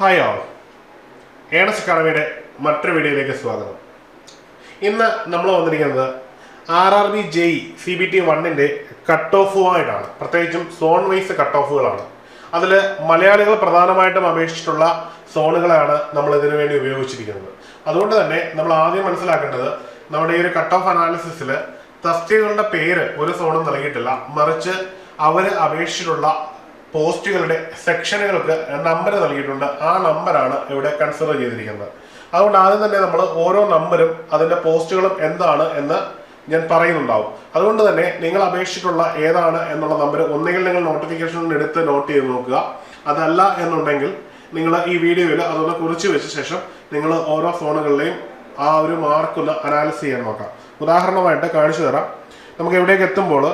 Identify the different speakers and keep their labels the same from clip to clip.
Speaker 1: Hi all earnest കടവയുടെ മറ്റൊരു വീഡിയോയിലേക്ക് സ്വാഗതം. ഇന്ന് നമ്മൾ വന്നിരിക്കുന്നത് R R B J C B T വണ്ണിന്റെ കട്ട് ഓഫുമായിട്ടാണ് പ്രത്യേകിച്ചും സോൺ വൈസ് കട്ട് ഓഫുകളാണ് അതിൽ മലയാളികൾ പ്രധാനമായിട്ടും അപേക്ഷിച്ചിട്ടുള്ള സോണുകളാണ് നമ്മൾ ഇതിനു വേണ്ടി ഉപയോഗിച്ചിരിക്കുന്നത്. അതുകൊണ്ട് തന്നെ നമ്മൾ ആദ്യം മനസ്സിലാക്കേണ്ടത് നമ്മുടെ ഈ ഒരു കട്ട് ഓഫ് അനാലിസിസിൽ തസ്തികകളുടെ പേര് ഒരു സോണും നൽകിയിട്ടില്ല. മറിച്ച് അവർ അപേക്ഷിച്ചിട്ടുള്ള പോസ്റ്റുകളുടെ സെക്ഷനുകൾക്ക് നമ്പർ നൽകിയിട്ടുണ്ട്. ആ നമ്പറാണ് ഇവിടെ കൺസിഡർ ചെയ്തിരിക്കുന്നത്. അതുകൊണ്ട് ആദ്യം തന്നെ നമ്മൾ ഓരോ നമ്പരും അതിന്റെ പോസ്റ്റുകളും എന്താണ് എന്ന് ഞാൻ പറയുന്നുണ്ടാവും. അതുകൊണ്ട് തന്നെ നിങ്ങൾ അപേക്ഷിച്ചിട്ടുള്ള ഏതാണ് എന്നുള്ള നമ്പർ ഒന്നുകിൽ നിങ്ങൾ നോട്ടിഫിക്കേഷൻ എടുത്ത് നോട്ട് ചെയ്ത് നോക്കുക. അതല്ല എന്നുണ്ടെങ്കിൽ നിങ്ങൾ ഈ വീഡിയോയിൽ അതൊന്ന് കുറിച്ച് വെച്ച ശേഷം നിങ്ങൾ ഓരോ ഫോണുകളിലെയും ആ ഒരു മാർക്കൊന്ന് അനാലിസ് ചെയ്യാൻ നോക്കാം. ഉദാഹരണമായിട്ട് കാണിച്ചു തരാം. നമുക്ക് എവിടേക്ക് എത്തുമ്പോൾ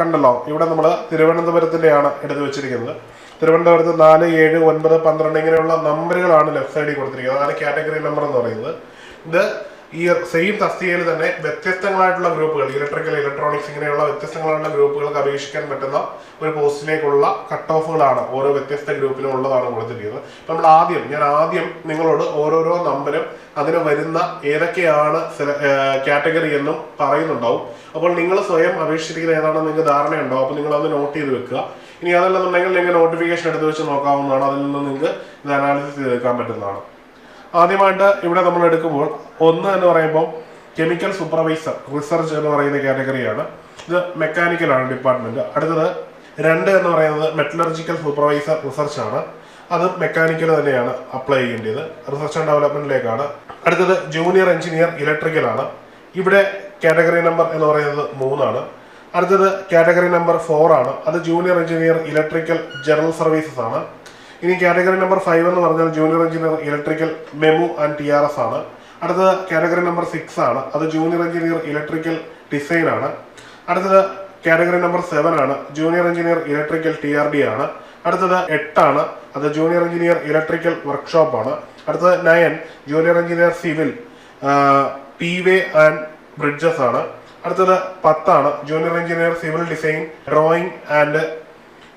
Speaker 1: കണ്ടല്ലോ ഇവിടെ നമ്മൾ തിരുവനന്തപുരത്തിന്റെയാണ് എടുത്തു വെച്ചിരിക്കുന്നത്. തിരുവനന്തപുരത്ത് നാല് ഏഴ് ഒൻപത് പന്ത്രണ്ട് ഇങ്ങനെയുള്ള നമ്പറുകളാണ് ലെഫ്റ്റ് സൈഡിൽ കൊടുത്തിരിക്കുന്നത്. അതാണ് കാറ്റഗറി നമ്പർ എന്ന് പറയുന്നത്. ഇത് ഈ സെയിം തസ്തികയിൽ തന്നെ വ്യത്യസ്തങ്ങളായിട്ടുള്ള ഗ്രൂപ്പുകൾ ഇലക്ട്രിക്കൽ ഇലക്ട്രോണിക്സ് ഇങ്ങനെയുള്ള വ്യത്യസ്തങ്ങളായിട്ടുള്ള ഗ്രൂപ്പുകൾക്ക് അപേക്ഷിക്കാൻ പറ്റുന്ന ഒരു പോസ്റ്റിലേക്കുള്ള കട്ട് ഓഫുകളാണ് ഓരോ വ്യത്യസ്ത ഗ്രൂപ്പിലും ഉള്ളതാണ് കൊടുത്തിരിക്കുന്നത് അപ്പം നമ്മൾ ആദ്യം ഞാൻ ആദ്യം നിങ്ങളോട് ഓരോരോ നമ്പരും അതിന് വരുന്ന ഏതൊക്കെയാണ് കാറ്റഗറി എന്നും പറയുന്നുണ്ടാവും. അപ്പോൾ നിങ്ങൾ സ്വയം അപേക്ഷിച്ചിരിക്കുന്ന ഏതാണെന്ന് നിങ്ങൾക്ക് ധാരണയുണ്ടോ അപ്പോൾ നിങ്ങൾ അത് നോട്ട് ചെയ്ത് വെക്കുക. ഇനി അതല്ലെന്നുണ്ടെങ്കിൽ നിങ്ങൾ നോട്ടിഫിക്കേഷൻ എടുത്ത് വെച്ച് നോക്കാവുന്നതാണ്. അതിൽ നിന്ന് നിങ്ങൾക്ക് ഇത് അനാലിസിസ് ചെയ്തെടുക്കാൻ പറ്റുന്നതാണ്. ആദ്യമായിട്ട് ഇവിടെ നമ്മൾ എടുക്കുമ്പോൾ ഒന്ന് എന്ന് പറയുമ്പോൾ കെമിക്കൽ സൂപ്പർവൈസർ റിസർച്ച് എന്ന് പറയുന്ന കാറ്റഗറിയാണ് ഇത് മെക്കാനിക്കലാണ് ഡിപ്പാർട്ട്മെന്റ് അടുത്തത് രണ്ട് എന്ന് പറയുന്നത് മെറ്റലർജിക്കൽ സൂപ്പർവൈസർ റിസർച്ച് ആണ്. അത് മെക്കാനിക്കൽ തന്നെയാണ് അപ്ലൈ ചെയ്യേണ്ടത്. റിസർച്ച് ആൻഡ് ഡെവലപ്മെന്റിലേക്കാണ് അടുത്തത് ജൂനിയർ എഞ്ചിനീയർ ഇലക്ട്രിക്കൽ ആണ്. ഇവിടെ കാറ്റഗറി നമ്പർ എന്ന് പറയുന്നത് മൂന്നാണ്. അടുത്തത് കാറ്റഗറി നമ്പർ ഫോർ ആണ്. അത് junior engineer electrical general services ആണ്. ഇനി കാറ്റഗറി നമ്പർ ഫൈവ് എന്ന് പറഞ്ഞാൽ junior engineer electrical MEMU and T R S ആണ്. അടുത്തത് കാറ്റഗറി നമ്പർ സിക്സ് ആണ്. അത് ജൂനിയർ എഞ്ചിനീയർ ഇലക്ട്രിക്കൽ ഡിസൈൻ ആണ്. അടുത്തത് കാറ്റഗറി നമ്പർ സെവൻ ആണ്. Junior engineer electrical T R D ആണ്. അടുത്തത് എട്ടാണ് അത് ജൂനിയർ എഞ്ചിനീയർ ഇലക്ട്രിക്കൽ വർക്ക്ഷോപ്പ് ആണ്. അടുത്തത് nine junior engineer civil P way and bridges ആണ്. അടുത്തത് പത്താണ്. Junior engineer civil design drawing and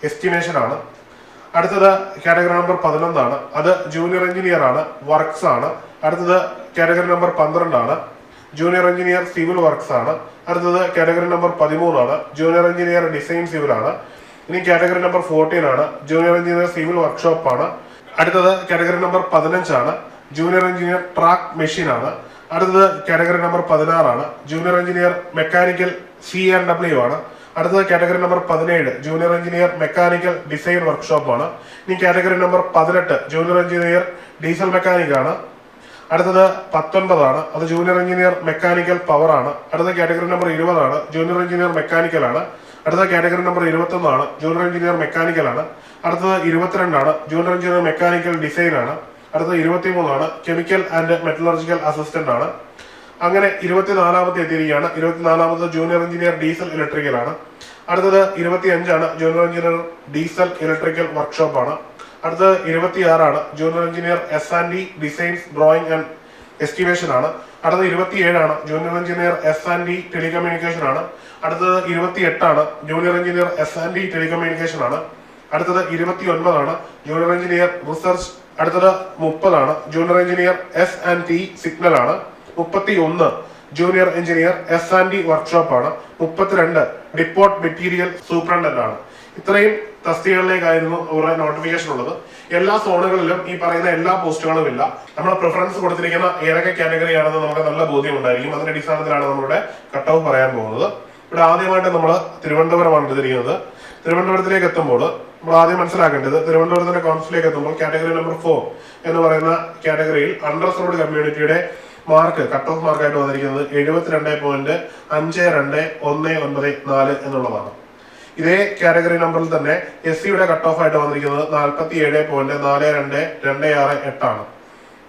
Speaker 1: estimation ആണ്. അടുത്തത് കാറ്റഗറി നമ്പർ പതിനൊന്നാണ്. അത് ജൂനിയർ എഞ്ചിനീയർ ആണ് വർക്ക്സ് ആണ്. അടുത്തത് കാറ്റഗറി നമ്പർ പന്ത്രണ്ടാണ്. ജൂനിയർ എഞ്ചിനീയർ സിവിൽ വർക്ക്സ് ആണ്. അടുത്തത് കാറ്റഗറി നമ്പർ പതിമൂന്നാണ്. ജൂനിയർ എഞ്ചിനീയർ ഡിസൈൻ സിവിൽ ആണ്. ഇനി കാറ്റഗറി നമ്പർ ഫോർട്ടീൻ ആണ്. ജൂനിയർ എഞ്ചിനീയർ സിവിൽ വർക്ക്ഷോപ്പ് ആണ്. അടുത്തത് കാറ്റഗറി നമ്പർ പതിനഞ്ചാണ്. ജൂനിയർ എഞ്ചിനീയർ ട്രാക്ക് മെഷീൻ ആണ്. അടുത്തത് category number പതിനാറാണ്. Junior engineer mechanical C and W ആണ്. അടുത്തത് കാറ്റഗറി നമ്പർ പതിനേഴ് ജൂനിയർ എഞ്ചിനീയർ മെക്കാനിക്കൽ ഡിസൈൻ വർക്ക്ഷോപ്പാണ്. ഇനി കാറ്റഗറി നമ്പർ പതിനെട്ട് ജൂനിയർ എഞ്ചിനീയർ ഡീസൽ മെക്കാനിക് ആണ് അടുത്തത് പത്തൊൻപതാണ് അത് ജൂനിയർ എഞ്ചിനീയർ മെക്കാനിക്കൽ പവർ ആണ് അടുത്ത കാറ്റഗറി നമ്പർ ഇരുപതാണ് ജൂനിയർ എഞ്ചിനീയർ മെക്കാനിക്കൽ ആണ് അടുത്ത കാറ്റഗറി നമ്പർ ഇരുപത്തൊന്നാണ് ജൂനിയർ എഞ്ചിനീയർ മെക്കാനിക്കൽ ആണ് അടുത്തത് ഇരുപത്തിരണ്ടാണ് ജൂനിയർ എഞ്ചിനീയർ മെക്കാനിക്കൽ ഡിസൈൻ ആണ് അടുത്തത് ഇരുപത്തിമൂന്നാണ് കെമിക്കൽ ആൻഡ് മെറ്റലർജിക്കൽ അസിസ്റ്റന്റ് ആണ് അങ്ങനെ ഇരുപത്തിനാലാമത്തെ എത്തിയിരിക്കുകയാണ് ഇരുപത്തിനാലാമത് ജൂനിയർ എഞ്ചിനീയർ ഡീസൽ ഇലക്ട്രിക്കൽ ആണ്. അടുത്തത് ഇരുപത്തി അഞ്ചാണ് junior engineer diesel electrical workshop ആണ്. അടുത്തത് ഇരുപത്തിയാറാണ്. Junior engineer S and D designs drawing and estimation ആണ്. അടുത്തത് ഇരുപത്തിയേഴാണ്. Junior engineer S and D telecommunication ആണ്. അടുത്തത് ഇരുപത്തി എട്ടാണ് junior engineer S and D telecommunication ആണ്. അടുത്തത് ഇരുപത്തി ഒൻപതാണ് ജൂനിയർ എഞ്ചിനീയർ റിസർച്ച് അടുത്തത് മുപ്പതാണ്. Junior engineer S and T signal ആണ്. മുപ്പത്തി ഒന്ന് junior engineer S and D workshop ആണ്. മുപ്പത്തിരണ്ട് ഡിപ്പോർട്ട് മെറ്റീരിയൽ സൂപ്രണ്ടന്റ് ആണ്. ഇത്രയും തസ്തികകളിലേക്കായിരുന്നു അവരുടെ നോട്ടിഫിക്കേഷൻ ഉള്ളത്. എല്ലാ സോണുകളിലും ഈ പറയുന്ന എല്ലാ പോസ്റ്റുകളും ഇല്ല നമ്മൾ പ്രിഫറൻസ് കൊടുത്തിരിക്കുന്ന ഏതൊക്കെ കാറ്റഗറി ആണെന്ന് നമുക്ക് നല്ല ബോധ്യം ഉണ്ടായിരിക്കും. അതിന്റെ അടിസ്ഥാനത്തിലാണ് നമ്മുടെ കട്ട് ഓഫ് പറയാൻ പോകുന്നത്. ഇവിടെ ആദ്യമായിട്ട് നമ്മൾ തിരുവനന്തപുരമാണ് എടുത്തിരിക്കുന്നത്. തിരുവനന്തപുരത്തിലേക്ക് എത്തുമ്പോൾ നമ്മൾ ആദ്യം മനസ്സിലാക്കേണ്ടത് തിരുവനന്തപുരത്തിന്റെ കൗൺസിലേക്ക് എത്തുമ്പോൾ കാറ്റഗറി നമ്പർ ഫോർ എന്ന് പറയുന്ന കാറ്റഗറിയിൽ അണ്ടർ അണ്ടർസോൾഡ് കമ്മ്യൂണിറ്റിയുടെ മാർക്ക് കട്ട് ഓഫ് മാർക്കായിട്ട് വന്നിരിക്കുന്നത് എഴുപത്തിരണ്ട് പോയിന്റ് അഞ്ച് രണ്ട് ഒന്ന് ഒൻപത് നാല് എന്നുള്ളതാണ്. ഇതേ കാറ്റഗറി നമ്പറിൽ തന്നെ എസ് സിയുടെ കട്ട് ഓഫ് ആയിട്ട് വന്നിരിക്കുന്നത് നാൽപ്പത്തി ഏഴ് പോയിന്റ് നാല് രണ്ട് രണ്ട് ആറ് എട്ടാണ്.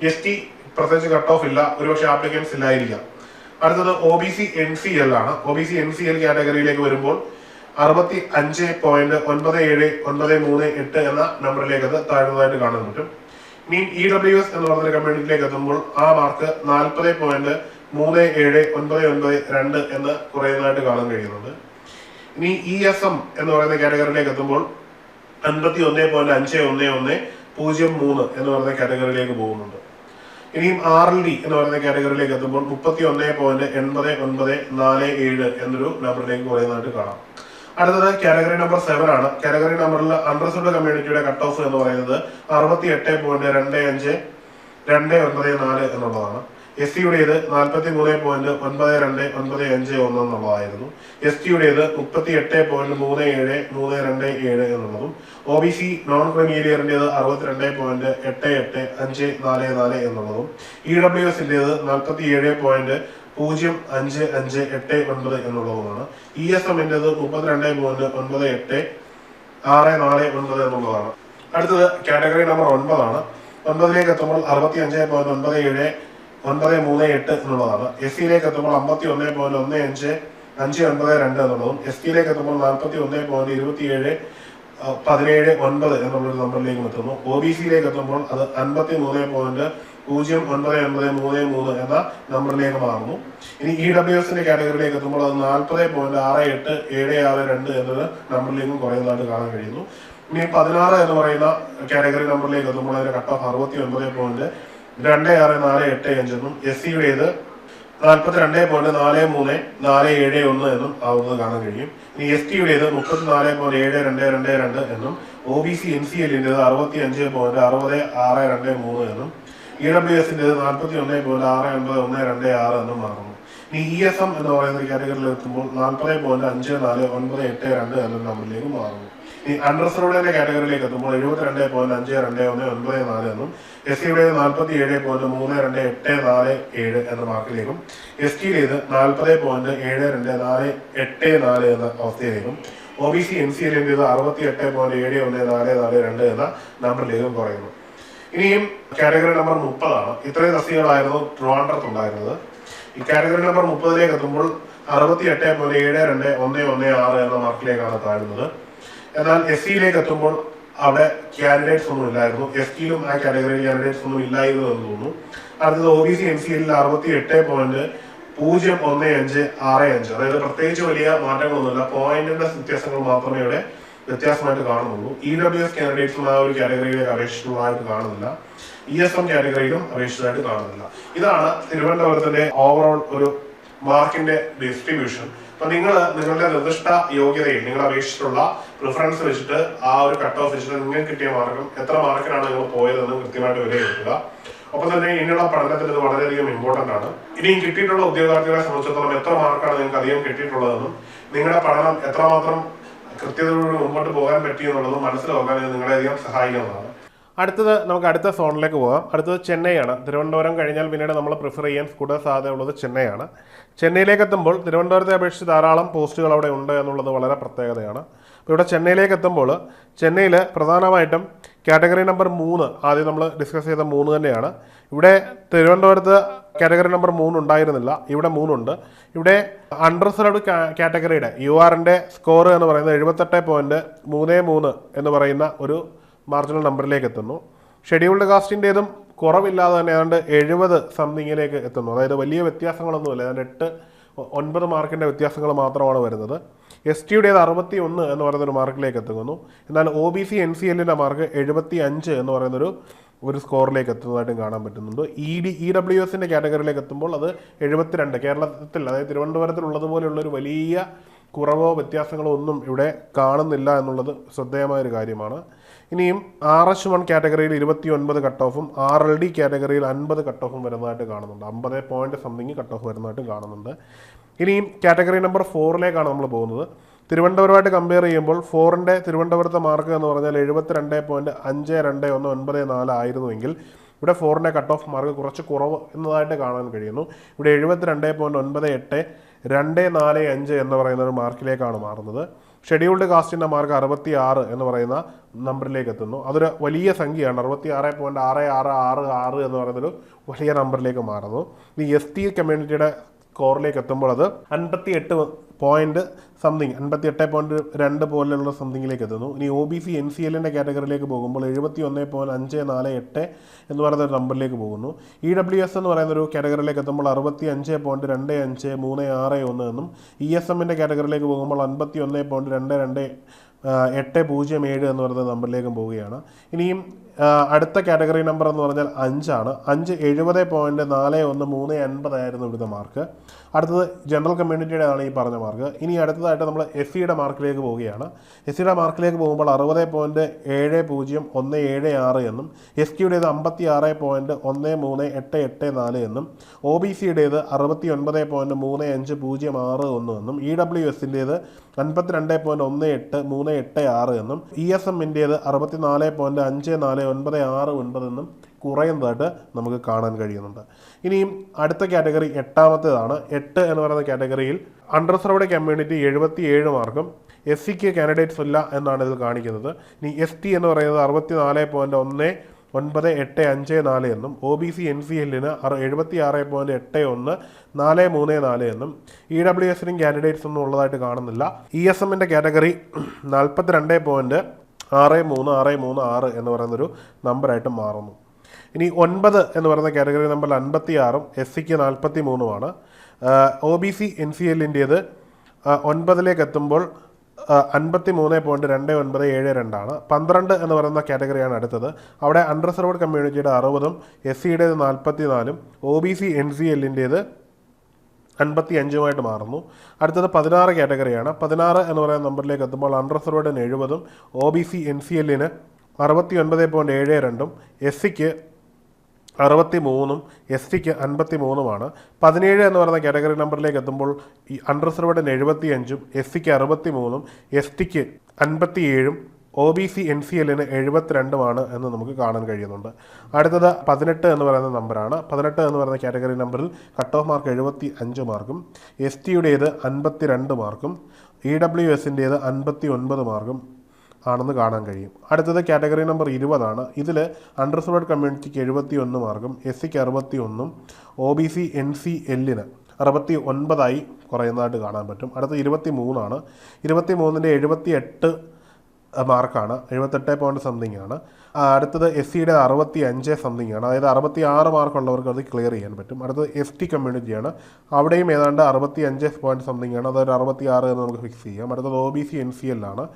Speaker 1: എസ് ടി പ്രത്യേകിച്ച് കട്ട് ഓഫ് ഇല്ല ഒരുപക്ഷെ ആപ്ലിക്കൻസ് ഇല്ലായിരിക്കാം. അടുത്തത് O B C N C L ആണ്. O B C N C L കാറ്റഗറിയിലേക്ക് വരുമ്പോൾ അറുപത്തി അഞ്ച് പോയിന്റ് ഒൻപത് ഏഴ് ഒൻപത് മൂന്ന് എട്ട് എന്ന നമ്പറിലേക്ക് അത് താഴ്ന്നതായിട്ട് കാണാൻ പറ്റും. ഇനി ഇ ഡബ്ല്യു എസ് എന്ന് പറഞ്ഞ കമ്മ്യൂണിറ്റിയിലേക്ക് എത്തുമ്പോൾ ആ മാർക്ക് നാൽപ്പത് പോയിന്റ് മൂന്ന് ഏഴ് ഒൻപത് ഒൻപത് രണ്ട് എന്ന് കുറയുന്നതായിട്ട് കാണാൻ കഴിയുന്നുണ്ട്. ഇനി ഇ എസ് എം എന്ന് പറയുന്ന കാറ്റഗറിയിലേക്ക് എത്തുമ്പോൾ അൻപത്തി ഒന്ന് പോയിന്റ് അഞ്ച് ഒന്ന് ഒന്ന് പൂജ്യം മൂന്ന് എന്ന് പറയുന്ന കാറ്റഗറിയിലേക്ക് പോകുന്നുണ്ട്. ഇനിയും ആർ എൽ ഡി എന്ന് പറയുന്ന കാറ്റഗറിയിലേക്ക് എത്തുമ്പോൾ മുപ്പത്തി ഒന്ന് പോയിന്റ് എൺപത് ഒൻപത് നാല് ഏഴ് എന്നൊരു നമ്പറിലേക്ക് കുറയുന്നതായിട്ട് കാണാം. അടുത്തത് കാറ്റഗറി നമ്പർ സെവൻ ആണ്. കാറ്റഗറി നമ്പറിൽ അൺറിസർവ്ഡ് കമ്മ്യൂണിറ്റിയുടെ കട്ട് ഓഫ് എന്ന് പറയുന്നത് അറുപത്തി എട്ട് പോയിന്റ് രണ്ട് അഞ്ച് രണ്ട് ഒൻപത് നാല് എന്നുള്ളതാണ്. എസ് സിയുടേത് നാൽപ്പത്തി മൂന്ന് പോയിന്റ് ഒൻപത് രണ്ട് ഒൻപത് അഞ്ച് ഒന്ന് എന്നുള്ളതായിരുന്നു. എസ് ടിയുടേത് മുപ്പത്തി എട്ട് പോയിന്റ് മൂന്ന് ഏഴ് മൂന്ന് രണ്ട് ഏഴ് എന്നുള്ളതും. ഒ ബി സി നോൺ ക്രിമീലിയറിന്റെത് അറുപത്തിരണ്ട് പോയിന്റ് എട്ട് എട്ട് അഞ്ച് നാല് നാല് എന്നുള്ളതും. ഇ ഡബ്ല്യു എസിന്റെത് നാൽപ്പത്തി ഏഴ് പോയിന്റ് പൂജ്യം അഞ്ച് അഞ്ച് എട്ട് ഒൻപത് എന്നുള്ളതുമാണ്. ഇ എസ് എമ്മിന്റെത് മുപ്പത്തിരണ്ട് പോയിന്റ് ഒൻപത് എട്ട് ആറ് നാല് ഒൻപത് എന്നുള്ളതാണ്. അടുത്തത് കാറ്റഗറി നമ്പർ ഒൻപതാണ്. ഒൻപതിലേക്ക് എത്തുമ്പോൾ അറുപത്തി അഞ്ച് പോയിന്റ് ഒൻപത് ഏഴ് ഒൻപത് മൂന്ന് എട്ട് എന്നുള്ളതാണ്. എസ് സിയിലേക്ക് എത്തുമ്പോൾ അമ്പത്തി ഒന്ന് പോയിന്റ് ഒന്ന് അഞ്ച് അഞ്ച് ഒൻപത് രണ്ട് എന്നുള്ളതും എസ് ടിയിലേക്ക് എത്തുമ്പോൾ നാൽപ്പത്തി ഒന്ന് പോയിന്റ് ഇരുപത്തിയേഴ് ഏഴ് പതിനേഴ് ഒൻപത് എന്നുള്ളൊരു നമ്പറിലേക്ക് എത്തുന്നു. ഒ ബി സിയിലേക്ക് എത്തുമ്പോൾ അത് അൻപത്തി മൂന്ന് പോയിന്റ് പൂജ്യം ഒൻപത് ഒൻപത് മൂന്ന് മൂന്ന് എന്ന നമ്പറിലേക്ക് മാറുന്നു. ഇനി ഇ ഡബ്ല്യു എസിന്റെ കാറ്റഗറിയിലേക്ക് എത്തുമ്പോൾ അത് നാൽപ്പത് പോയിന്റ് ആറ് എട്ട് ഏഴ് ആറ് രണ്ട് എന്നത് നമ്പറിലേക്കും കുറയുന്നതായിട്ട് കാണാൻ കഴിയുന്നു. ഇനി പതിനാറ് എന്ന് പറയുന്ന കാറ്റഗറി നമ്പറിലേക്ക് എത്തുമ്പോൾ അതിന്റെ കട്ട് ഓഫ് അറുപത്തി ഒൻപത് പോയിന്റ് രണ്ട് ആറ് നാല് എട്ട് അഞ്ചെന്നും എസ് സിയുടേത് നാൽപ്പത്തി രണ്ട് പോയിന്റ് നാല് മൂന്ന് നാല് ഏഴ് ഒന്ന് എന്നും ആവുന്നത് കാണാൻ കഴിയും. ഇനി എസ് ടിയുടേത് മുപ്പത്തി നാല് പോയിന്റ് ഏഴ് രണ്ട് രണ്ട് രണ്ട് എന്നും O B C N C എല്ലിന്റെത് അറുപത്തി അഞ്ച് പോയിന്റ് അറുപത് ആറ് രണ്ട് മൂന്ന് എന്നും ഇ ഡബ്ല്യു എസിന്റെത് നാൽപ്പത്തി ഒന്ന് പോയിന്റ് ആറ് ഒൻപത് ഒന്ന് രണ്ട് ആറ് എന്നും മാറുന്നു. ഇനി ഇ എസ് എം എന്ന് പറയുന്ന കാറ്റഗറിയിൽ എത്തുമ്പോൾ നാൽപ്പത് പോയിന്റ് അഞ്ച് നാല് ഒൻപത് എട്ട് രണ്ട് എന്ന നമ്പറിലേക്ക് മാറുന്നു. ഇനി അൺറിസർവ്ഡിന്റെ കാറ്റഗറിയിലേക്ക് എത്തുമ്പോൾ എഴുപത്തിരണ്ട് പോയിന്റ് അഞ്ച് രണ്ട് ഒന്ന് ഒൻപത് നാല് എന്നും എസ് സിയുടെ നാൽപ്പത്തി ഏഴ് പോയിന്റ് മൂന്ന് രണ്ട് എട്ട് നാല് ഏഴ് എന്ന മാർക്കിലേക്കും എസ് ടിയിലേത് നാൽപ്പത് പോയിന്റ് ഏഴ് രണ്ട് നാല് എട്ട് നാല് എന്ന അവസ്ഥയിലേക്കും O B C M C എല്ലിന്റെത് അറുപത്തി എട്ട് പോയിന്റ് ഏഴ് ഒന്ന് നാല് നാല് രണ്ട് എന്ന നമ്പറിലേക്കും കുറയുന്നു. ഇനിയും കാറ്റഗറി നമ്പർ മുപ്പതാണ്. ഇത്രയും തസ്തികകളായിരുന്നു ട്രിവാൻഡ്രത്ത് ഉണ്ടായിരുന്നത് ഈ കാറ്റഗറി നമ്പർ മുപ്പതിലേക്ക് എത്തുമ്പോൾ അറുപത്തി എട്ട് പോലെ ഏഴ് രണ്ട് ഒന്ന് ഒന്ന് ആറ് എന്ന മാർക്കിലേക്കാണ് താഴുന്നത്. എന്നാൽ എസ് സിയിലേക്ക് എത്തുമ്പോൾ അവിടെ കാൻഡിഡേറ്റ്സ് ഒന്നും ഇല്ലായിരുന്നു. എസ് ടിയിലും ആ കാറ്റഗറിയിൽ കാൻഡിഡേറ്റ്സ് ഒന്നും ഇല്ലായിരുന്നു എന്ന് തോന്നുന്നു. അടുത്തത് ഒ ബി സി എം സിയിൽ അറുപത്തി എട്ട് പോയിന്റ് പൂജ്യം ഒന്ന് അഞ്ച് ആറ് അഞ്ച്. അതായത് പ്രത്യേകിച്ച് വലിയ മാറ്റങ്ങളൊന്നുമില്ല. പോയിന്റിന്റെ വ്യത്യാസങ്ങൾ മാത്രമേ ഇവിടെ വ്യത്യാസമായിട്ട് കാണുന്നുള്ളൂ. ഇ ഡബ്ല്യു എസ് കാൻഡിഡേറ്റ്സും ആ ഒരു കാറ്റഗറിയിലേക്ക് അപേക്ഷിച്ചതായിട്ട് കാണുന്നില്ല. ഇ എസ് എം കാറ്റഗറിയിലും അപേക്ഷിച്ചതായിട്ട് കാണുന്നില്ല. ഇതാണ് തിരുവനന്തപുരത്തിന്റെ ഓവറോൾ ഒരു മാർക്കിന്റെ ഡിസ്ട്രിബ്യൂഷൻ അപ്പൊ നിങ്ങൾ നിങ്ങളുടെ നിർദ്ദിഷ്ട യോഗ്യതയിൽ നിങ്ങൾ അപേക്ഷിച്ചിട്ടുള്ള പ്രിഫറൻസ് വെച്ചിട്ട് ആ ഒരു കട്ട് ഓഫ് വെച്ചിട്ട് നിങ്ങൾക്ക് കിട്ടിയ മാർക്കും എത്ര മാർക്കിനാണ് നിങ്ങൾ പോയതെന്ന് കൃത്യമായിട്ട് വിലയിരുത്തുക. ഒപ്പം തന്നെ ഇനിയുള്ള പഠനത്തിന് ഇത് വളരെയധികം ഇമ്പോർട്ടന്റ് ആണ്. ഇനിയും കിട്ടിയിട്ടുള്ള ഉദ്യോഗാർത്ഥികളെ സംബന്ധിച്ചിടത്തോളം എത്ര മാർക്കാണ് നിങ്ങൾക്ക് അധികം കിട്ടിയിട്ടുള്ളതെന്നും നിങ്ങളുടെ പഠനം എത്രമാത്രം കൃത്യതയോട് മുമ്പോട്ട് പോകാൻ പറ്റി എന്നുള്ളത് മനസ്സിലാക്കാൻ ഇത് നിങ്ങളെ അധികം സഹായിക്കുന്നതാണ്. അടുത്തത് നമുക്ക് അടുത്ത സോണിലേക്ക് പോകാം. അടുത്തത് ചെന്നൈയാണ്. തിരുവനന്തപുരം കഴിഞ്ഞാൽ പിന്നീട് നമ്മൾ പ്രിഫർ ചെയ്യാൻ കൂടുതൽ സാധ്യതയുള്ളത് ചെന്നൈയാണ്. ചെന്നൈയിലേക്ക് എത്തുമ്പോൾ തിരുവനന്തപുരത്തെ അപേക്ഷിച്ച് ധാരാളം പോസ്റ്റുകൾ അവിടെ ഉണ്ട് എന്നുള്ളത് വളരെ പ്രത്യേകതയാണ്. ഇവിടെ ചെന്നൈയിലേക്ക് എത്തുമ്പോൾ ചെന്നൈയിൽ പ്രധാനമായിട്ടും കാറ്റഗറി നമ്പർ മൂന്ന് ആദ്യം നമ്മൾ ഡിസ്കസ് ചെയ്ത മൂന്ന് തന്നെയാണ്. ഇവിടെ തിരുവനന്തപുരത്ത് കാറ്റഗറി നമ്പർ മൂന്ന് ഉണ്ടായിരുന്നില്ല. ഇവിടെ മൂന്നുണ്ട്. ഇവിടെ അൺറിസർവ്ഡ് കാറ്റഗറിയുടെ യു ആറിന്റെ സ്കോർ എന്ന് പറയുന്നത് എഴുപത്തെട്ട് പോയിന്റ് മൂന്ന് മൂന്ന് എന്ന് പറയുന്ന ഒരു മാർജിനൽ നമ്പറിലേക്ക് എത്തുന്നു. ഷെഡ്യൂൾഡ് കാസ്റ്റിന്റേതും കുറവില്ലാതെ തന്നെ ഏതാണ്ട് എഴുപത് സംതിങ്ങിലേക്ക് എത്തുന്നു. അതായത് വലിയ വ്യത്യാസങ്ങളൊന്നുമില്ല. ഏതാണ്ട് എട്ട് ഒൻപത് മാർക്കിന്റെ വ്യത്യാസങ്ങൾ മാത്രമാണ് വരുന്നത്. എസ് ടിയുടേത് അറുപത്തി ഒന്ന് എന്ന് പറയുന്നൊരു മാർക്കിലേക്ക് എത്തുന്നു എന്നാൽ O B C N C എല്ലിന്റെ മാർക്ക് എഴുപത്തി അഞ്ച് എന്ന് പറയുന്നൊരു ഒരു സ്കോറിലേക്ക് എത്തുന്നതായിട്ടും കാണാൻ പറ്റുന്നുണ്ട്. ഇ ഡി ഇ ഡബ്ല്യു എസിന്റെ കാറ്റഗറിയിലേക്ക് എത്തുമ്പോൾ അത് എഴുപത്തിരണ്ട്. കേരളത്തിൽ അതായത് തിരുവനന്തപുരത്തിലുള്ളതുപോലെയുള്ള ഒരു വലിയ കുറവോ വ്യത്യാസങ്ങളോ ഒന്നും ഇവിടെ കാണുന്നില്ല എന്നുള്ളത് ശ്രദ്ധേയമായ ഒരു കാര്യമാണ്. ഇനിയും ആർ എച്ച് വൺ കാറ്റഗറിയിൽ ഇരുപത്തി ഒൻപത് കട്ട് ഓഫും ആർ എൽ ഡി കാറ്റഗറിയിൽ അൻപത് കട്ട് ഓഫും വരുന്നതായിട്ട് കാണുന്നുണ്ട്. അമ്പത് പോയിന്റ് സംതിങ് കട്ട് ഓഫ് വരുന്നതായിട്ട് കാണുന്നുണ്ട്. ഇനിയും കാറ്റഗറി നമ്പർ ഫോറിലേക്കാണ് നമ്മൾ പോകുന്നത്. തിരുവനന്തപുരമായിട്ട് കമ്പയർ ചെയ്യുമ്പോൾ ഫോറിന്റെ തിരുവനന്തപുരത്തെ മാർക്ക് എന്ന് പറഞ്ഞാൽ എഴുപത്തിരണ്ട് പോയിന്റ് അഞ്ച് രണ്ട് ഒന്ന് ഒൻപത് നാല് ആയിരുന്നുവെങ്കിൽ ഇവിടെ ഫോറിന്റെ കട്ട് ഓഫ് മാർക്ക് കുറച്ച് കുറവ് എന്നതായിട്ട് കാണാൻ കഴിയുന്നു. ഇവിടെ എഴുപത്തിരണ്ട് പോയിന്റ് ഒൻപത് എട്ട് രണ്ട് നാല് അഞ്ച് എന്ന് പറയുന്ന ഒരു മാർക്കിലേക്കാണ് മാറുന്നത്. ഷെഡ്യൂൾഡ് കാസ്റ്റിന്റെ മാർക്ക് അറുപത്തി ആറ് എന്ന് പറയുന്ന നമ്പറിലേക്ക് എത്തുന്നു. അതൊരു വലിയ സംഖ്യയാണ്. അറുപത്തി ആറ് പോയിന്റ് ആറ് ആറ് ആറ് ആറ് എന്ന് പറയുന്നൊരു വലിയ നമ്പറിലേക്ക് മാറുന്നു. ഇനി എസ് ടി കമ്മ്യൂണിറ്റിയുടെ സ്കോറിലേക്ക് എത്തുമ്പോൾ അത് അൻപത്തി എട്ട് പോയിന്റ് സംതിങ് അൻപത്തി എട്ട് പോയിന്റ് രണ്ട് പോലെയുള്ള സംതിങ്ങിലേക്ക് എത്തുന്നു ഇനി O B C N C എല്ലിന്റെ കാറ്റഗറിയിലേക്ക് പോകുമ്പോൾ എഴുപത്തി ഒന്ന് പോയിന്റ് അഞ്ച് നാല് എട്ട് എന്ന് പറയുന്ന ഒരു നമ്പറിലേക്ക് പോകുന്നു. ഇ ഡബ്ല്യു എസ് എന്ന് പറയുന്ന ഒരു കാറ്റഗറിയിലേക്ക് എത്തുമ്പോൾ അറുപത്തി അഞ്ച് പോയിന്റ് രണ്ട് അഞ്ച് മൂന്ന് ആറ് ഒന്ന് എന്നും ഇ എസ് എമ്മിന്റെ കാറ്റഗറിയിലേക്ക് പോകുമ്പോൾ അൻപത്തി ഒന്ന് പോയിന്റ് രണ്ട് രണ്ട് എട്ട് പൂജ്യം ഏഴ് എന്ന് പറയുന്ന നമ്പറിലേക്കും പോവുകയാണ് ഇനിയും അടുത്ത കാറ്റഗറി നമ്പർ എന്ന് പറഞ്ഞാൽ അഞ്ചാണ്. അഞ്ച് എഴുപത് പോയിന്റ് നാല് ഒന്ന് മൂന്ന് എൺപതായിരുന്നു ഇവിടുത്തെ മാർക്ക് അടുത്തത് ജനറൽ കമ്മ്യൂണിറ്റിയുടെ ആണ് ഈ പറഞ്ഞ മാർക്ക് ഇനി അടുത്തതായിട്ട് നമ്മൾ എസ് സിയുടെ മാർക്കിലേക്ക് പോവുകയാണ്. എസ് സിയുടെ മാർക്കിലേക്ക് പോകുമ്പോൾ അറുപത് പോയിന്റ് ഏഴ് പൂജ്യം ഒന്ന് ഏഴ് ആറ് എന്നും എസ് ടിയുടേത് അമ്പത്തി ആറ് പോയിന്റ് ഒന്ന് മൂന്ന് എട്ട് എട്ട് നാല് എന്നും ഒ ബി സിയുടേത് അറുപത്തി ഒൻപത് പോയിന്റ് മൂന്ന് അഞ്ച് പൂജ്യം ആറ് ഒന്ന് എന്നും ഇ ഡബ്ല്യു എസിന്റേത് അൻപത്തിരണ്ട് പോയിന്റ് ഒന്ന് എട്ട് മൂന്ന് എട്ട് ആറ് എന്നും ഇ എസ് എമ്മിന്റേത് അറുപത്തിനാല് പോയിന്റ് അഞ്ച് നാല് ഒൻപത് ആറ് ഒൻപത് എന്നും കുറയുന്നതായിട്ട് നമുക്ക് കാണാൻ കഴിയുന്നുണ്ട്. ഇനിയും അടുത്ത കാറ്റഗറി എട്ടാമത്തേതാണ്. എട്ട് എന്ന് പറയുന്ന കാറ്റഗറിയിൽ അണ്ടർസർവ്ഡ് കമ്മ്യൂണിറ്റി എഴുപത്തി ഏഴ് മാർക്കും എസ് സിക്ക് കാൻഡിഡേറ്റ്സ് ഇല്ല എന്നാണ് ഇത് കാണിക്കുന്നത്. ഇനി എസ് ടി എന്ന് പറയുന്നത് അറുപത്തി നാല് പോയിന്റ് ഒന്ന് ഒൻപത് എട്ട് അഞ്ച് നാല് എന്നും O B C N C എല്ലിന് എഴുപത്തി ആറ് പോയിന്റ് എട്ട് ഒന്ന് നാല് മൂന്ന് നാല് എന്നും ഇ ഡബ്ല്യു എസിനും കാൻഡിഡേറ്റ്സ് ഒന്നും ഉള്ളതായിട്ട് കാണുന്നില്ല. ഇ എസ് എമ്മിന്റെ കാറ്റഗറി നാൽപ്പത്തിരണ്ട് പോയിന്റ് ആറ് മൂന്ന് ആറ് മൂന്ന് ആറ് എന്ന് പറയുന്നൊരു നമ്പറായിട്ട് മാറുന്നു. ഇനി ഒൻപത് എന്ന് പറയുന്ന കാറ്റഗറി നമ്പർ അൻപത്തി ആറും എസ് സിക്ക് നാൽപ്പത്തി മൂന്നുമാണ് O B C N C എല്ലിന്റേത് ഒൻപതിലേക്ക് എത്തുമ്പോൾ അൻപത്തി മൂന്ന് പോയിന്റ് രണ്ട് ഒൻപത് ഏഴ് രണ്ടാണ്. പന്ത്രണ്ട് എന്ന് പറയുന്ന കാറ്റഗറിയാണ് അടുത്തത്. അവിടെ അൺറിസർവ്ഡ് കമ്മ്യൂണിറ്റിയുടെ അറുപതും എസ് സിയുടേത് നാൽപ്പത്തി നാലും O B C N C എല്ലിന്റേത് അൻപത്തി അഞ്ചുമായിട്ട് മാറുന്നു. അടുത്തത് പതിനാറ് കാറ്റഗറിയാണ്. പതിനാറ് എന്ന് പറയുന്ന നമ്പറിലേക്ക് എത്തുമ്പോൾ അൺറിസർവേഡിന് എഴുപതും O B C N C എല്ലിന് അറുപത്തി ഒൻപത് പോയിന്റ് ഏഴ് രണ്ടും എസ് സിക്ക് അറുപത്തി മൂന്നും എസ് ടിക്ക് അൻപത്തി മൂന്നുമാണ് പതിനേഴ് എന്ന് പറയുന്ന കാറ്റഗറി നമ്പറിലേക്ക് എത്തുമ്പോൾ ഈ അൺറിസർവ്ഡിന് എഴുപത്തി അഞ്ചും എസ് സിക്ക് അറുപത്തി മൂന്നും എസ് ടിക്ക് അൻപത്തി ഏഴും O B C N C എല്ലിന് എഴുപത്തിരണ്ടുമാണ് എന്ന് നമുക്ക് കാണാൻ കഴിയുന്നുണ്ട്. അടുത്തത് പതിനെട്ട് എന്ന് പറയുന്ന നമ്പറാണ്. പതിനെട്ട് എന്ന് പറയുന്ന കാറ്റഗറി നമ്പറിൽ കട്ട് ഓഫ് മാർക്ക് എഴുപത്തി അഞ്ച് മാർക്കും എസ് ടിയുടേത് അൻപത്തി രണ്ട് മാർക്കും ഇ ഡബ്ല്യു എസിന്റേത് അൻപത്തി ഒൻപത് മാർക്കും ആണെന്ന് കാണാൻ കഴിയും. അടുത്തത് കാറ്റഗറി നമ്പർ ഇരുപതാണ്. ഇതിൽ അണ്ടർസർവ്ഡ് കമ്മ്യൂണിറ്റിക്ക് എഴുപത്തി ഒന്ന് മാർക്കും എസ് സിക്ക് അറുപത്തി ഒന്നും O B C N C എല്ലിന് അറുപത്തി ഒൻപതായി കുറയുന്നതായിട്ട് കാണാൻ പറ്റും. അടുത്ത ഇരുപത്തി മൂന്നാണ് ഇരുപത്തി മൂന്നിന്റെ എഴുപത്തി എട്ട് മാർക്കാണ് എഴുപത്തെട്ട് പോയിന്റ് സംതിങ് ആണ്. അടുത്തത് എസ് സിയുടെ അറുപത്തി അഞ്ച് സംതിങ് ആണ്. അതായത് അറുപത്തി ആറ് മാർക്കുള്ളവർക്ക് അത് ക്ലിയർ ചെയ്യാൻ പറ്റും. അടുത്തത് എസ് ടി കമ്മ്യൂണിറ്റിയാണ് അവിടെയും ഏതാണ്ട് അറുപത്തി അഞ്ച് പോയിന്റ് സംതിങ് ആണ്. അതൊരു അറുപത്തി ആറ് എന്ന് നമുക്ക് ഫിക്സ് ചെയ്യാം. അടുത്തത് O B C N C L ആണ്.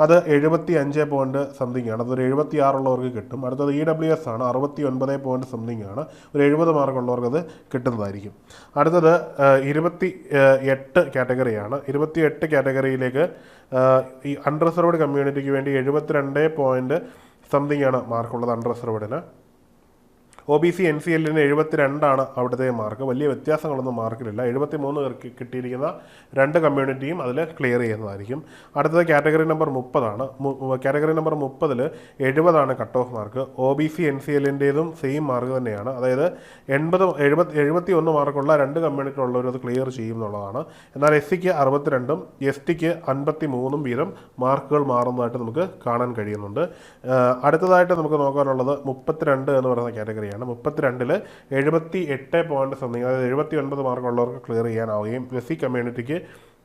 Speaker 1: അത് എഴുപത്തി അഞ്ച് പോയിന്റ് സംതിങ് ആണ്. അതൊരു എഴുപത്തി ആറുള്ളവർക്ക് കിട്ടും. അടുത്തത് ഇ ഡബ്ല്യു എസ് ആണ്. അറുപത്തി ഒൻപത് പോയിന്റ് സംതിങ് ആണ്. ഒരു എഴുപത് മാർക്കുള്ളവർക്ക് അത് കിട്ടുന്നതായിരിക്കും. അടുത്തത് ഇരുപത്തി എട്ട് കാറ്റഗറിയാണ് ഇരുപത്തി എട്ട് കാറ്റഗറിയിലേക്ക് ഈ അൺറിസർവ്ഡ് കമ്മ്യൂണിറ്റിക്ക് വേണ്ടി എഴുപത്തിരണ്ട് പോയിന്റ് സംതിങ് ആണ് മാർക്കുള്ളത് അൺറിസർവ്ഡിന് O B C N C എല്ലിന് എഴുപത്തിരണ്ടാണ് അവിടുത്തെ മാർക്ക് വലിയ വ്യത്യാസങ്ങളൊന്നും മാർക്കിലില്ല എഴുപത്തി മൂന്ന് പേർക്ക് കിട്ടിയിരിക്കുന്ന രണ്ട് കമ്മ്യൂണിറ്റിയും അതിൽ ക്ലിയർ ചെയ്യുന്നതായിരിക്കും. അടുത്തത് കാറ്റഗറി നമ്പർ മുപ്പതാണ്. കാറ്റഗറി നമ്പർ മുപ്പതിൽ എഴുപതാണ് cut off mark O B C N C എല്ലിന്റേതും same mark തന്നെയാണ്. അതായത് എൺപത് എഴുപത്തി എഴുപത്തി ഒന്ന് മാർക്കുള്ള രണ്ട് കമ്മ്യൂണിറ്റി അത് ക്ലിയർ ചെയ്യും എന്നുള്ളതാണ്. എന്നാൽ എസ് സിക്ക് അറുപത്തിരണ്ടും എസ് ടിക്ക് അൻപത്തി മൂന്നും വീതം മാർക്കുകൾ മാറുന്നതായിട്ട് നമുക്ക് കാണാൻ കഴിയുന്നുണ്ട്. അടുത്തതായിട്ട് നമുക്ക് നോക്കാനുള്ളത് മുപ്പത്തിരണ്ട് എന്ന് പറയുന്ന കാറ്റഗറിയാണ് മുപ്പത്തിരണ്ടിൽ എഴുപത്തി എട്ട് പോയിന്റ് സംതിങ് അതായത് എഴുപത്തി ഒൻപത് മാർക്കുള്ളവർക്ക് ക്ലിയർ ചെയ്യാനാവുകയും എസ് സി കമ്മ്യൂണിറ്റിക്ക്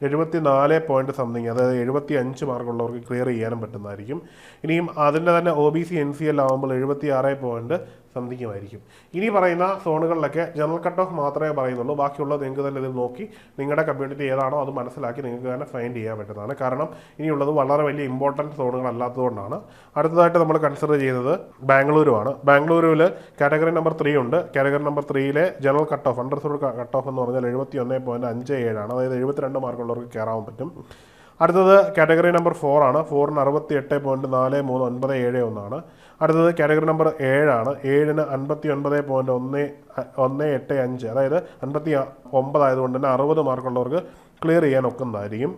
Speaker 1: എഴുപത്തി നാല് പോയിന്റ് സംതിങ് അതായത് എഴുപത്തി അഞ്ച് മാർക്കുള്ളവർക്ക് ക്ലിയർ ചെയ്യാനും പറ്റുന്നതായിരിക്കും. ഇനിയും അതിന്റെ തന്നെ O B C N C L ആകുമ്പോൾ എഴുപത്തി ആറ് പോയിന്റ് സംതിങ്ങും ആയിരിക്കും ഇനി പറയുന്ന സോണുകളിലൊക്കെ ജനറൽ കട്ട് ഓഫ് മാത്രമേ പറയുന്നുള്ളൂ. ബാക്കിയുള്ളത് നിങ്ങൾക്ക് തന്നെ ഇതിൽ നോക്കി നിങ്ങളുടെ കമ്മ്യൂണിറ്റി ഏതാണോ അത് മനസ്സിലാക്കി നിങ്ങൾക്ക് തന്നെ ഫൈൻഡ് ചെയ്യാൻ പറ്റുന്നതാണ്. കാരണം ഇനിയുള്ളത് വളരെ വലിയ ഇമ്പോർട്ടന്റ് സോണുകളല്ലാത്തതുകൊണ്ടാണ്. അടുത്തതായിട്ട് നമ്മൾ കൺസിഡർ ചെയ്യുന്നത് ബാംഗ്ലൂരുമാണ് ബാംഗ്ലൂരുവിൽ കാറ്റഗറി നമ്പർ ത്രീ ഉണ്ട്. കാറ്റഗറി നമ്പർ ത്രീയിലെ general cut off under സോഡ് cut off എന്ന് പറഞ്ഞാൽ എഴുപത്തി ഒന്ന് പോയിന്റ് അഞ്ച് ഏഴാണ് അതായത് എഴുപത്തിരണ്ട് മാർക്കുള്ളവർക്ക് കയറാൻ പറ്റും. അടുത്തത് കാറ്റഗറി നമ്പർ ഫോർ ആണ്. ഫോറിന് അറുപത്തി എട്ട് പോയിന്റ് നാല് മൂന്ന് ഒൻപത് ഏഴ് ഒന്നാണ് അടുത്തത് കാറ്റഗറി നമ്പർ ഏഴാണ്. ഏഴിന് അൻപത്തി ഒൻപത് പോയിന്റ് ഒന്ന് ഒന്ന് എട്ട് അഞ്ച്. അതായത് അൻപത്തി ഒമ്പതായതുകൊണ്ട് തന്നെ അറുപത് മാർക്കുള്ളവർക്ക് ക്ലിയർ ചെയ്യാൻ ഒക്കുന്നതായിരിക്കും.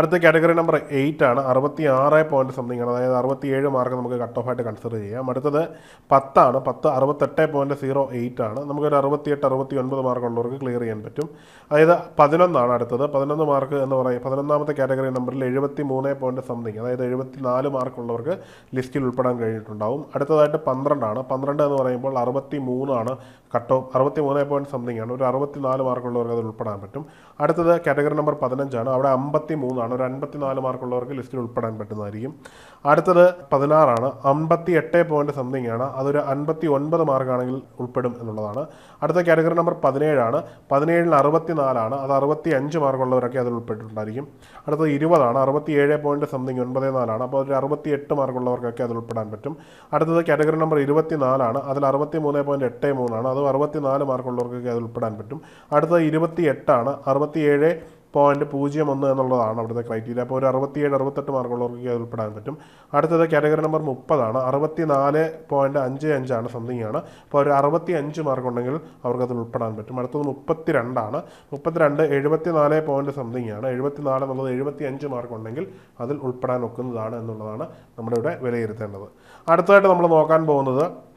Speaker 1: അടുത്ത കാറ്റഗറി നമ്പർ എയ്റ്റ് ആണ്. അറുപത്തി ആറ് പോയിന്റ് സംതിങ് ആണ്. അതായത് അറുപത്തി ഏഴ് മാർക്ക് നമുക്ക് കട്ട് ഓഫ് ആയിട്ട് കൺസിഡർ ചെയ്യാം. അടുത്തത് പത്താണ്. പത്ത് അറുപത്തെട്ട് പോയിന്റ് സീറോ എയ്റ്റ് ആണ്. നമുക്കൊരു അറുപത്തിയെട്ട് അറുപത്തി ഒൻപത് മാർക്ക് ഉള്ളവർക്ക് ക്ലിയർ ചെയ്യാൻ പറ്റും. അതായത് പതിനൊന്നാണ് അടുത്തത്. പതിനൊന്ന് മാർക്ക് എന്ന് പറയും പതിനൊന്നാമത്തെ കാറ്റഗറി നമ്പറിൽ എഴുപത്തി മൂന്ന് പോയിന്റ് സംതിങ് അതായത് എഴുപത്തി നാല് മാർക്കുള്ളവർക്ക് ലിസ്റ്റിൽ ഉൾപ്പെടാൻ കഴിഞ്ഞിട്ടുണ്ടാവും. അടുത്തതായിട്ട് പന്ത്രണ്ടാണ്. പന്ത്രണ്ട് എന്ന് പറയുമ്പോൾ അറുപത്തി മൂന്നാണ് കട്ട് ഓഫ് അറുപത്തി മൂന്ന് പോയിന്റ് സംതിങ് ആണ്. ഒരു അറുപത്തി നാല് മാർക്കുള്ളവർക്ക് അത് ഉൾപ്പെടാൻ പറ്റും. അടുത്തത് കാറ്റഗറി നമ്പർ പതിനഞ്ചാണ് അവിടെ അമ്പത്തി മൂന്നാണ് മൂന്നാണ് ഒരു അൻപത്തിനാല് മാർക്കുള്ളവർക്ക് ലിസ്റ്റിൽ ഉൾപ്പെടാൻ പറ്റുന്നതായിരിക്കും. അടുത്തത് പതിനാറാണ്. അമ്പത്തി എട്ട് പോയിന്റ് സംതിങ് ആണ്. അതൊരു അൻപത്തി ഒൻപത് മാർക്കാണെങ്കിൽ ഉൾപ്പെടും എന്നുള്ളതാണ്. അടുത്ത കാറ്റഗറി നമ്പർ പതിനേഴാണ്. പതിനേഴിന് അറുപത്തിനാലാണ്. അത് അറുപത്തി അഞ്ച് മാർക്കുള്ളവരൊക്കെ അതിൽ ഉൾപ്പെട്ടിട്ടുണ്ടായിരിക്കും. അടുത്തത് ഇരുപതാണ്. അറുപത്തി ഏഴ് പോയിന്റ് സംതിങ് ഒൻപത് നാലാണ്. അപ്പോൾ ഒരു അറുപത്തി എട്ട് മാർക്കുള്ളവർക്കൊക്കെ അതിൽ ഉൾപ്പെടാൻ പറ്റും. അടുത്തത് കാറ്റഗറി നമ്പർ ഇരുപത്തി നാലാണ് അതിൽ അറുപത്തി മൂന്ന് പോയിന്റ് എട്ട് മൂന്നാണ്. അത് അറുപത്തി നാല് മാർക്കുള്ളവർക്കൊക്കെ അതിൽ ഉൾപ്പെടാൻ പറ്റും. അടുത്തത് ഇരുപത്തി എട്ടാണ് അറുപത്തി ഏഴ് പോയിന്റ് പൂജ്യം ഒന്ന് എന്നുള്ളതാണ് അവിടുത്തെ ക്രൈറ്റീരിയ അപ്പോൾ ഒരു അറുപത്തിയേഴ് അറുപത്തെട്ട് മാർക്കുള്ളവർക്ക് ഉൾപ്പെടാൻ പറ്റും. അടുത്തത് കാറ്റഗറി നമ്പർ മുപ്പതാണ്. അറുപത്തി നാല് പോയിന്റ് അഞ്ച് അഞ്ചാണ് സംതിങ് ആണ്. അപ്പോൾ ഒരു അറുപത്തി അഞ്ച് മാർക്കുണ്ടെങ്കിൽ അവർക്ക് അതിൽ ഉൾപ്പെടാൻ പറ്റും. അടുത്തത് മുപ്പത്തി രണ്ടാണ് മുപ്പത്തിരണ്ട് എഴുപത്തി നാല് പോയിന്റ് സംതിങ് ആണ്. എഴുപത്തി നാല് എന്നുള്ളത് എഴുപത്തി അഞ്ച് മാർക്കുണ്ടെങ്കിൽ അതിൽ ഉൾപ്പെടാൻ ഒക്കുന്നതാണ് എന്നുള്ളതാണ് നമ്മുടെ ഇവിടെ വിലയിരുത്തേണ്ടത്. അടുത്തതായിട്ട് നമ്മൾ നോക്കാൻ പോകുന്നത്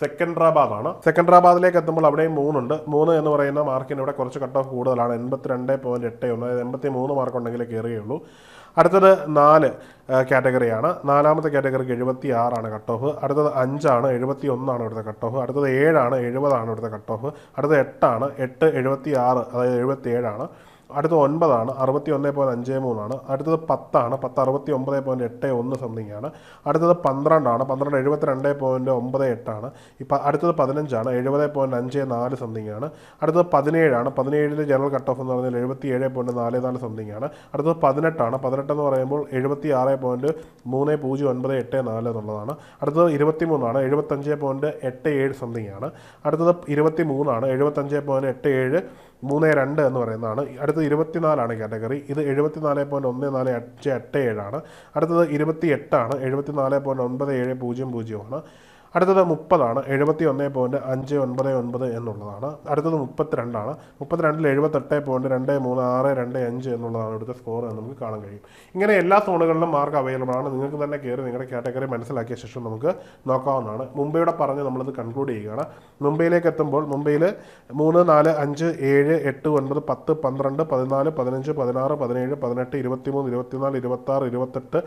Speaker 1: സെക്കൻഡറാബാദാണ് സെക്കൻഡ്രാബാദിലേക്ക് എത്തുമ്പോൾ അവിടെയും മൂന്നുണ്ട്. മൂന്ന് എന്ന് പറയുന്ന മാർക്കിന് ഇവിടെ കുറച്ച് കട്ട് ഓഫ് കൂടുതലാണ്. എൺപത്തിരണ്ട് പോയിന്റ് എട്ട് ഒന്ന്. അതായത് എൺപത്തി മൂന്ന് മാർക്ക് ഉണ്ടെങ്കിൽ കയറുകയുള്ളൂ. അടുത്തത് നാല് കാറ്റഗറിയാണ്. നാലാമത്തെ കാറ്റഗറിക്ക് എഴുപത്തി ആറാണ് കട്ട് ഓഫ് അടുത്തത് അഞ്ചാണ് എഴുപത്തി ഒന്നാണ് ഇവിടുത്തെ കട്ട് ഓഫ് അടുത്തത് ഏഴാണ് എഴുപതാണ് ഇവിടുത്തെ കട്ട് ഓഫ് അടുത്തത് എട്ടാണ് എട്ട് എഴുപത്തി ആറ് അതായത് എഴുപത്തി ഏഴാണ് അടുത്തത് ഒൻപതാണ് അറുപത്തി ഒന്ന് പോയിന്റ് അഞ്ച് മൂന്നാണ്. അടുത്തത് പത്താണ് പത്ത് അറുപത്തി ഒമ്പത് പോയിന്റ് എട്ട് ഒന്ന് സംതിങ് ആണ്. അടുത്തത് പന്ത്രണ്ടാണ് പന്ത്രണ്ട് എഴുപത്തിരണ്ട് പോയിന്റ് ഒമ്പത് എട്ടാണ്. ഇപ്പം അടുത്തത് പതിനഞ്ചാണ് എഴുപത് പോയിന്റ് അഞ്ച് നാല് സംതിങ് ആണ്. അടുത്തത് പതിനേഴാണ് പതിനേഴിന്റെ ജനറൽ കട്ട് ഓഫ് എന്ന് പറഞ്ഞാൽ എഴുപത്തി ഏഴ് പോയിന്റ് നാല് നാല് സംതിങ് ആണ്. അടുത്തത് പതിനെട്ടാണ് പതിനെട്ട് എന്ന് പറയുമ്പോൾ എഴുപത്തി ആറ് പോയിന്റ് മൂന്ന് പൂജ്യം ഒൻപത് എട്ട് നാല് എന്നുള്ളതാണ്. അടുത്തത് ഇരുപത്തി മൂന്നാണ് എഴുപത്തഞ്ച് പോയിന്റ് എട്ട് ഏഴ് സംതിങ് ആണ്. അടുത്തത് ഇരുപത്തി മൂന്നാണ് എഴുപത്തഞ്ച് പോയിന്റ് എട്ട് ഏഴ് മൂന്ന് രണ്ട് എന്ന് പറയുന്നതാണ്. അടുത്തത് ഇരുപത്തിനാലാണ് കാറ്റഗറി. ഇത് എഴുപത്തിനാല് പോയിന്റ് ഒന്ന് നാല് അഞ്ച് എട്ട് ഏഴാണ്. അടുത്തത് ഇരുപത്തി എട്ടാണ് എഴുപത്തിനാല് പോയിന്റ് ഒൻപത് ഏഴ് പൂജ്യം പൂജ്യമാണ് അടുത്തത് മുപ്പതാണ്. എഴുപത്തി ഒന്ന് പോയിന്റ് അഞ്ച് ഒൻപത് ഒൻപത് എന്നുള്ളതാണ്. അടുത്തത് മുപ്പത്തിരണ്ടാണ്. മുപ്പത്തിരണ്ടിൽ എഴുപത്തെട്ട് പോയിന്റ് രണ്ട് മൂന്ന് ആറ് രണ്ട് അഞ്ച് എന്നുള്ളതാണ് ഇവിടുത്തെ സ്കോർ എന്ന് നമുക്ക് കാണാൻ കഴിയും. ഇങ്ങനെ എല്ലാ സോണുകളിലും മാർക്ക് അവൈലബിൾ ആണ്. നിങ്ങൾക്ക് തന്നെ കയറി നിങ്ങളുടെ കാറ്റഗറി മനസ്സിലാക്കിയ ശേഷം നമുക്ക് നോക്കാവുന്നതാണ്. മുംബൈയുടെ പറഞ്ഞ് നമ്മളിത് കൺക്ലൂഡ് ചെയ്യുകയാണ്. മുംബൈയിലേക്ക് എത്തുമ്പോൾ മുംബൈയിൽ മൂന്ന് നാല് അഞ്ച് ഏഴ് എട്ട് ഒൻപത് പത്ത് പന്ത്രണ്ട് പതിനാല് പതിനഞ്ച് പതിനാറ് പതിനേഴ് പതിനെട്ട് ഇരുപത്തിമൂന്ന് ഇരുപത്തിനാല് ഇരുപത്താറ് ഇരുപത്തെട്ട്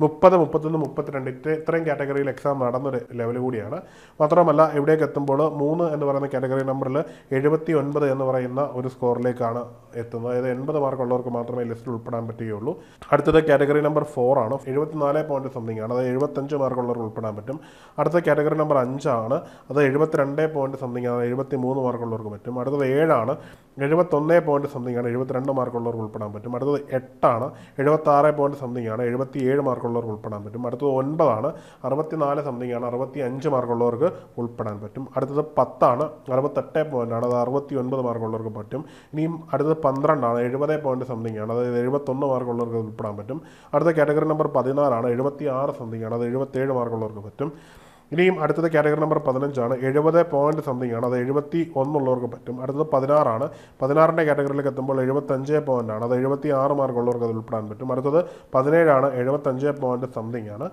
Speaker 1: മുപ്പത് മുപ്പത്തൊന്ന് മുപ്പത്തിരണ്ട് ഇത്ര ഇത്രയും കാറ്റഗറിയിൽ എക്സാം നടന്നൊരു ലെവൽ കൂടിയാണ്. മാത്രമല്ല ഇവിടേക്ക് എത്തുമ്പോൾ മൂന്ന് എന്ന് പറയുന്ന കാറ്റഗറി നമ്പറിൽ എഴുപത്തി ഒൻപത് എന്ന് പറയുന്ന ഒരു സ്കോറിലേക്കാണ് എത്തുന്നത്. അതായത് എൺപത് മാർക്കുള്ളവർക്ക് മാത്രമേ ലിസ്റ്റിൽ ഉൾപ്പെടാൻ പറ്റുകയുള്ളൂ. അടുത്തത് കാറ്റഗറി നമ്പർ ഫോർ ആണ്. എഴുപത്തിനാല് പോയിന്റ് സംതിങ് ആണ്. അതായത് എഴുപത്തഞ്ച് മാർക്കുള്ളവർ ഉൾപ്പെടാൻ പറ്റും. അടുത്ത കാറ്റഗറി നമ്പർ അഞ്ചാണ് അത് എഴുപത്തിരണ്ട് പോയിന്റ് സംതിങ് ആണ്. എഴുപത്തി മൂന്ന് മാർക്കുള്ളവർക്ക് പറ്റും. അടുത്തത് ഏഴാണ് എഴുപത്തൊന്ന് പോയിന്റ് സംതിങ് ആണ്. എഴുപത്തിരണ്ട് മാർക്കുള്ളവർക്ക് ഉൾപ്പെടാൻ പറ്റും. അടുത്തത് എട്ടാണ് എഴുപത്താറ് പോയിന്റ് സംതിങ് ആണ്. എഴുപത്തി ഏഴ് മാർക്കുള്ളവർക്ക് ഉൾപ്പെടാൻ പറ്റും. അടുത്തത് ഒൻപതാണ് അറുപത്തിനാല് സംതിങ് ആണ്. അറുപത്തി അഞ്ച് മാർക്കുള്ളവർക്ക് ഉൾപ്പെടാൻ പറ്റും. അടുത്തത് പത്താണ് അറുപത്തെട്ട് പോയിന്റ് ആണ്. അത് അറുപത്തി ഒൻപത് മാർക്കുള്ളവർക്ക് പറ്റും. ഇനിയും അടുത്തത് പന്ത്രണ്ടാണ് എഴുപത് പോയിന്റ് സംതിങ് ആണ്. അതായത് എഴുപത്തൊന്ന് മാർക്കുള്ളവർക്ക് ഉൾപ്പെടാൻ പറ്റും. അടുത്ത കാറ്റഗറി നമ്പർ പതിനാറാണ് എഴുപത്തി ആറ് സംതിങ് ആണ്. അത് എഴുപത്തേഴ് മാർക്കുള്ളവർക്ക് പറ്റും. ഇനിയും അടുത്തത് കാറ്റഗറി നമ്പർ പതിനഞ്ചാണ് എഴുപത് പോയിന്റ് സംതിങ് ആണ്. അത് എഴുപത്തി ഒന്നുള്ളവർക്ക് പറ്റും. അടുത്തത് പതിനാറാണ് പതിനാറിന്റെ കാറ്റഗറിയിലേക്ക് എത്തുമ്പോൾ എഴുപത്തഞ്ച് പോയിന്റ് ആണ്. അത് എഴുപത്തി ആറ് മാർക്കുള്ളവർക്ക് അത് ഉൾപ്പെടാൻ പറ്റും. അടുത്തത് പതിനേഴാണ് എഴുപത്തഞ്ച് പോയിന്റ് സംതിങ് ആണ്.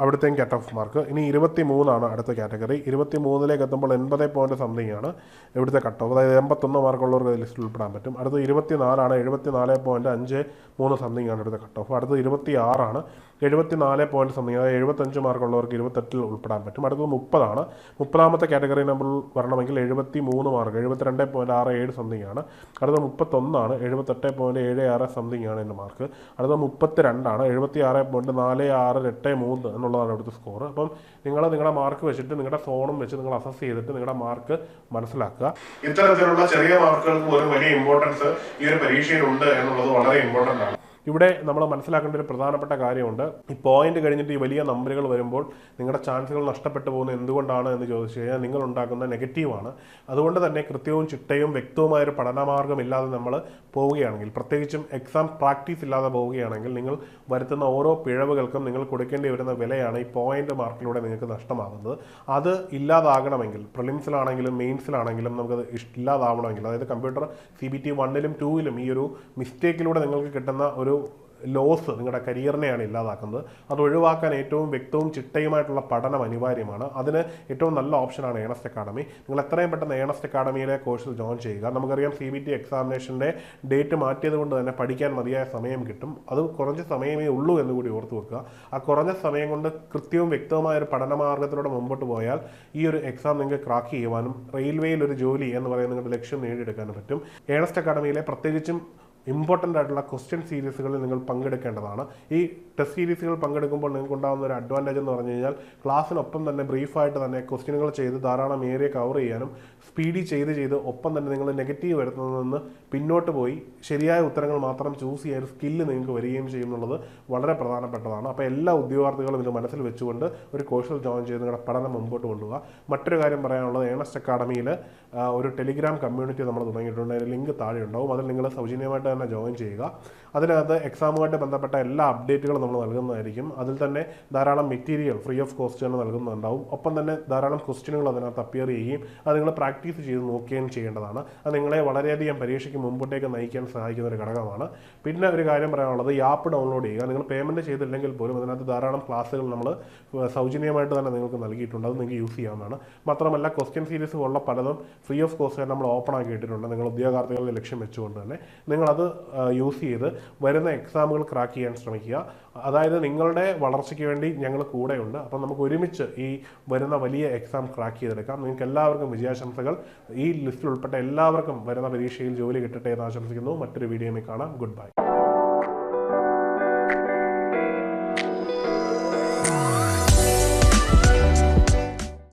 Speaker 1: അവിടുത്തെയും കട്ട് ഓഫ് മാർക്ക് ഇനി ഇരുപത്തി മൂന്നാണ് അടുത്ത കാറ്റഗറി ഇരുപത്തി മൂന്നിലേക്ക് എത്തുമ്പോൾ എൺപത് പോയിന്റ് സംതിങ് ആണ് ഇവിടുത്തെ കട്ട് ഓഫ് അതായത് എൺപത്തൊന്ന് മാർക്കുള്ളവർക്ക് ലിസ്റ്റിൽ ഉൾപ്പെടാൻ പറ്റും. അടുത്ത ഇരുപത്തി നാലാണ് എഴുപത്തി നാല് പോയിന്റ് അഞ്ച് മൂന്ന് സംതിങ് ആണ് ഇവിടുത്തെ കട്ട് ഓഫ് അടുത്ത് ഇരുപത്തി ആറാണ് എഴുപത്തി നാല് പോയിന്റ് സംതിങ് അതായത് എഴുപത്തഞ്ച് മാർക്കുള്ളവർക്ക് ഇരുപത്തെട്ടിൽ ഉൾപ്പെടാൻ പറ്റും. അടുത്തത് മുപ്പതാണ്. മുപ്പതാമത്തെ കാറ്റഗറി നമ്പർ വരണമെങ്കിൽ എഴുപത്തി മൂന്ന് മാർക്ക് എഴുപത്തിരണ്ട് പോയിന്റ് ആറ് ഏഴ് സംതിങ് ആണ്. അടുത്തത് മുപ്പത്തൊന്നാണ് എഴുപത്തെട്ട് പോയിന്റ് ഏഴ് ആറ് സംതിങ് ആണ് എന്റെ മാർക്ക്. അടുത്തത് മുപ്പത്തി രണ്ടാണ് എഴുപത്തി ആറ് പോയിന്റ് നാല് ആറ് എട്ട് മൂന്ന് എന്നുള്ളതാണ് ഇവിടുത്തെ സ്കോർ അപ്പം നിങ്ങൾ നിങ്ങളുടെ മാർക്ക് വെച്ചിട്ട് നിങ്ങളുടെ ഫോണും വെച്ച് നിങ്ങൾ അസസ് ചെയ്തിട്ട് നിങ്ങളുടെ മാർക്ക് മനസ്സിലാക്കുക. ഇത്തരത്തിലുള്ള ചെറിയ മാർക്കുകൾക്ക് പോലും വലിയ ഇമ്പോർട്ടൻസ് ഈ ഒരു പരീക്ഷയിലുണ്ട് എന്നുള്ളത് വളരെ ഇമ്പോർട്ടന്റ് ആണ്. ഇവിടെ നമ്മൾ മനസ്സിലാക്കേണ്ട ഒരു പ്രധാനപ്പെട്ട കാര്യമുണ്ട്. ഈ പോയിന്റ് കഴിഞ്ഞിട്ട് ഈ വലിയ നമ്പറുകൾ വരുമ്പോൾ നിങ്ങളുടെ ചാൻസുകൾ നഷ്ടപ്പെട്ടു പോകുന്നത് എന്തുകൊണ്ടാണ് എന്ന് ചോദിച്ചു കഴിഞ്ഞാൽ നിങ്ങൾ ഉണ്ടാക്കുന്ന നെഗറ്റീവാണ് അതുകൊണ്ട് തന്നെ കൃത്യവും ചിട്ടയും വ്യക്തവുമായ ഒരു പഠനമാർഗം ഇല്ലാതെ നമ്മൾ പോവുകയാണെങ്കിൽ പ്രത്യേകിച്ചും എക്സാം പ്രാക്ടീസ് ഇല്ലാതെ പോവുകയാണെങ്കിൽ നിങ്ങൾ വരുത്തുന്ന ഓരോ പിഴവുകൾക്കും നിങ്ങൾ കൊടുക്കേണ്ടി വരുന്ന വിലയാണ് ഈ പോയിന്റ് മാർക്കിലൂടെ നിങ്ങൾക്ക് നഷ്ടമാകുന്നത്. അത് ഇല്ലാതാകണമെങ്കിൽ പ്രിലിംസിലാണെങ്കിലും മെയിൻസിലാണെങ്കിലും നമുക്കത് ഇല്ലാതാവണമെങ്കിൽ അതായത് കമ്പ്യൂട്ടർ സി ബി ടി വണ്ണിലും ടൂവിലും ഈ ഒരു മിസ്റ്റേക്കിലൂടെ നിങ്ങൾക്ക് കിട്ടുന്ന ഒരു ലോസ് നിങ്ങളുടെ കരിയറിനെയാണ് ഇല്ലാതാക്കുന്നത്. അത് ഒഴിവാക്കാൻ ഏറ്റവും വ്യക്തവും ചിട്ടയുമായിട്ടുള്ള പഠനം അനിവാര്യമാണ്. അതിന് ഏറ്റവും നല്ല ഓപ്ഷനാണ് ഏണസ്റ്റ് അക്കാഡമി നിങ്ങൾ എത്രയും പെട്ടെന്ന് ഏണസ്റ്റ് അക്കാഡമിയിലെ കോഴ്സിൽ ജോയിൻ ചെയ്യുക. നമുക്കറിയാം സി ബി ടി എക്സാമിനേഷന്റെ ഡേറ്റ് മാറ്റിയത് കൊണ്ട് തന്നെ പഠിക്കാൻ മതിയായ സമയം കിട്ടും. അത് കുറഞ്ഞ സമയമേ ഉള്ളൂ എന്ന് കൂടി ഓർത്തു വെക്കുക. ആ കുറഞ്ഞ സമയം കൊണ്ട് കൃത്യവും വ്യക്തവുമായ ഒരു പഠനമാർഗത്തിലൂടെ മുമ്പോട്ട് പോയാൽ ഈ ഒരു എക്സാം നിങ്ങൾക്ക് ക്രാക്ക് ചെയ്യുവാനും റെയിൽവേയിൽ ഒരു ജോലി എന്ന് പറയുന്ന നിങ്ങളുടെ ലക്ഷ്യം നേടിയെടുക്കാനും പറ്റും. ഏണസ്റ്റ് അക്കാഡമിയിലെ പ്രത്യേകിച്ചും ഇമ്പോർട്ടന്റ് ആയിട്ടുള്ള ക്വസ്റ്റ്യൻ സീരീസുകളിൽ നിങ്ങൾ പങ്കെടുക്കേണ്ടതാണ്. ഈ ടെസ്റ്റ് സീരീസുകൾ പങ്കെടുക്കുമ്പോൾ നിങ്ങൾക്ക് ഉണ്ടാകുന്ന ഒരു അഡ്വാന്റേജ് എന്ന് പറഞ്ഞു കഴിഞ്ഞാൽ ക്ലാസ്സിനൊപ്പം തന്നെ ബ്രീഫായിട്ട് തന്നെ ക്വസ്റ്റ്യനുകൾ ചെയ്ത് ധാരാളം ഏരിയ കവർ ചെയ്യാനും സ്പീഡി ചെയ്ത് ചെയ്ത് ഒപ്പം തന്നെ നിങ്ങൾ നെഗറ്റീവ് വരുന്നതിൽ നിന്ന് പിന്നോട്ട് പോയി ശരിയായ ഉത്തരങ്ങൾ മാത്രം ചൂസ് ചെയ്യാൻ ഒരു സ്കില്ല് നിങ്ങൾക്ക് വരികയും ചെയ്യും എന്നുള്ളത് വളരെ പ്രധാനപ്പെട്ടതാണ്. അപ്പോൾ എല്ലാ ഉദ്യോഗാർത്ഥികളും ഇത് മനസ്സിൽ വെച്ചുകൊണ്ട് ഒരു കോഴ്സിൽ ജോയിൻ ചെയ്ത് നിങ്ങളുടെ പഠനം മുമ്പോട്ട് കൊണ്ടുപോകുക മറ്റൊരു കാര്യം പറയാനുള്ളത് ഏണസ്റ്റ് അക്കാഡമിയിൽ ഒരു ടെലിഗ്രാം കമ്മ്യൂണിറ്റി നമ്മൾ തുടങ്ങിയിട്ടുണ്ട്. അതിന്റെ ലിങ്ക് താഴെ ഉണ്ടാവും. അതിൽ നിങ്ങൾ സൗജന്യമായിട്ട് തന്നെ ജോയിൻ ചെയ്യുക. അതിനകത്ത് എക്സാമുമായിട്ട് ബന്ധപ്പെട്ട എല്ലാ അപ്ഡേറ്റുകളും നമ്മൾ നൽകുന്നതായിരിക്കും. അതിൽ തന്നെ ധാരാളം മെറ്റീരിയൽ ഫ്രീ ഓഫ് കോസ്റ്റ് തന്നെ നൽകുന്നുണ്ടാവും. ഒപ്പം തന്നെ ധാരാളം ക്വസ്റ്റ്യനുകൾ അതിനകത്ത് അപ്പിയർ ചെയ്യുകയും അത് നിങ്ങൾ പ്രാക്ടീസ് ചെയ്ത് നോക്കുകയും ചെയ്യേണ്ടതാണ്. അത് നിങ്ങളെ വളരെയധികം പരീക്ഷയ്ക്ക് മുമ്പോട്ടേക്ക് നയിക്കാൻ സഹായിക്കുന്ന ഒരു ഘടകമാണ്. പിന്നെ ഒരു കാര്യം പറയാനുള്ളത് ഈ ആപ്പ് ഡൗൺലോഡ് ചെയ്യുക. നിങ്ങൾ പേയ്മെന്റ് ചെയ്തില്ലെങ്കിൽ പോലും അതിനകത്ത് ധാരാളം ക്ലാസ്സുകൾ നമ്മൾ സൗജന്യമായിട്ട് തന്നെ നിങ്ങൾക്ക് നൽകിയിട്ടുണ്ട്. അത് നിങ്ങൾക്ക് യൂസ് ചെയ്യാവുന്നതാണ്. മാത്രമല്ല ക്വസ്റ്റ്യൻ സീരീസ് ഉള്ള പലതും ഫ്രീ ഓഫ് കോസ്റ്റ് നമ്മൾ ഓപ്പൺ ആക്കി ഇട്ടിട്ടുണ്ട് നിങ്ങൾ ഉദ്യോഗാർത്ഥികളുടെ ലക്ഷ്യം വെച്ചുകൊണ്ട് തന്നെ. നിങ്ങളത് യൂസ് ചെയ്ത് വരുന്ന എക്സാമുകൾ ക്രാക്ക് ചെയ്യാൻ ശ്രമിക്കുക. അതായത് നിങ്ങളുടെ വളർച്ചയ്ക്ക് വേണ്ടി ഞങ്ങൾ കൂടെയുണ്ട്. അപ്പം നമുക്ക് ഒരുമിച്ച് ഈ വരുന്ന വലിയ എക്സാം ക്രാക്ക് ചെയ്തെടുക്കാം. നിങ്ങൾക്ക് എല്ലാവർക്കും വിജയാശംസകൾ. ഈ ലിസ്റ്റിൽ ഉൾപ്പെട്ട എല്ലാവർക്കും വരുന്ന പരീക്ഷയിൽ ജോലി കിട്ടട്ടെ എന്ന് ആശംസിക്കുന്നു. മറ്റൊരു വീഡിയോയിൽ കാണാം. Good bye